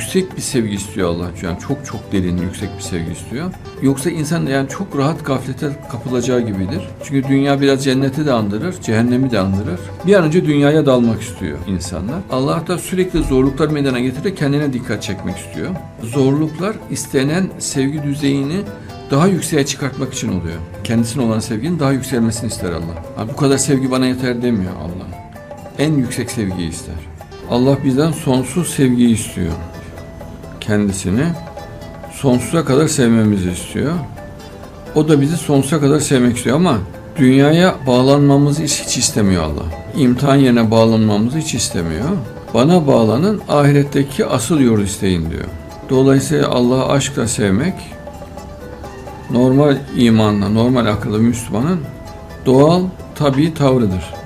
yüksek bir sevgi istiyor Allah. Yani çok çok derin, yüksek bir sevgi istiyor. Yoksa insan yani çok rahat gaflete kapılacağı gibidir. Çünkü dünya biraz cenneti de andırır, cehennemi de andırır. Bir an önce dünyaya dalmak istiyor insanlar. Allah da sürekli zorluklar meydana getirerek kendine dikkat çekmek istiyor. Zorluklar istenen sevgi düzeyini daha yükseğe çıkartmak için oluyor. Kendisine olan sevginin daha yükselmesini ister Allah. Ha, bu kadar sevgi bana yeter demiyor Allah. En yüksek sevgiyi ister. Allah bizden sonsuz sevgiyi istiyor. Kendisini sonsuza kadar sevmemizi istiyor. O da bizi sonsuza kadar sevmek istiyor ama dünyaya bağlanmamızı hiç, hiç istemiyor Allah. İmtihan yerine bağlanmamızı hiç istemiyor. Bana bağlanın ahiretteki asıl yol isteyin diyor. Dolayısıyla Allah'ı aşkla sevmek normal imanla, normal akıllı Müslümanın doğal, tabii tavrıdır.